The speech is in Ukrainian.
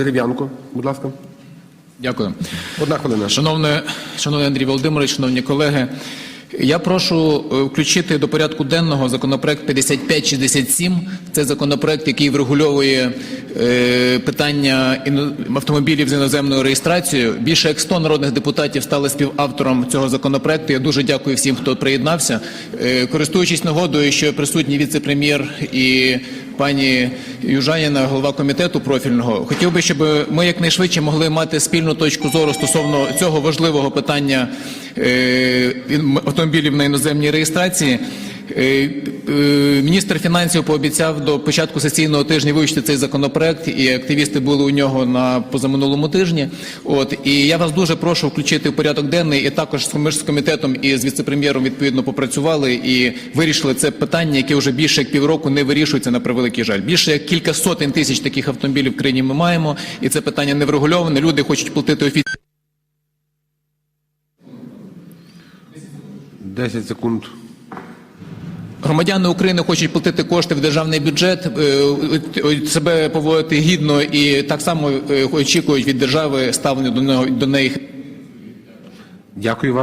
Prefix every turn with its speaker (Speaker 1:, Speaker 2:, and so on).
Speaker 1: Дерев'янко, будь ласка.
Speaker 2: Дякую.
Speaker 1: Одна хвилина.
Speaker 2: Шановне, шановний Андрій Володимирович, шановні колеги, я прошу е, включити до порядку денного законопроект 5567. Це законопроект, який врегульовує е, питання автомобілів з іноземною реєстрацією. Більше як 100 народних депутатів стали співавтором цього законопроекту. Я дуже дякую всім, хто приєднався. Е, користуючись нагодою, що присутній віце-прем'єр і пані Южаніна, голова комітету профільного, хотів би, щоб ми якнайшвидше могли мати спільну точку зору стосовно цього важливого питання е, автомобілів на іноземній реєстрації. Е, е, Міністр фінансів пообіцяв до початку сесійного тижня вивчити цей законопроект, і активісти були у нього на позаминулому тижні. От і я вас дуже прошу включити в порядок денний. І також ми ж з комітетом і з віце-прем'єром відповідно попрацювали і вирішили це питання, яке вже більше як півроку не вирішується на превеликий жаль. Більше як кілька сотень тисяч таких автомобілів в країні ми маємо, і це питання не врегульоване. Люди хочуть платити офіційно.
Speaker 1: 10 секунд.
Speaker 2: Громадяни України хочуть платити кошти в державний бюджет, е, е, себе поводити гідно і так само е, очікують від держави ставлення до неї.
Speaker 1: Дякую вам.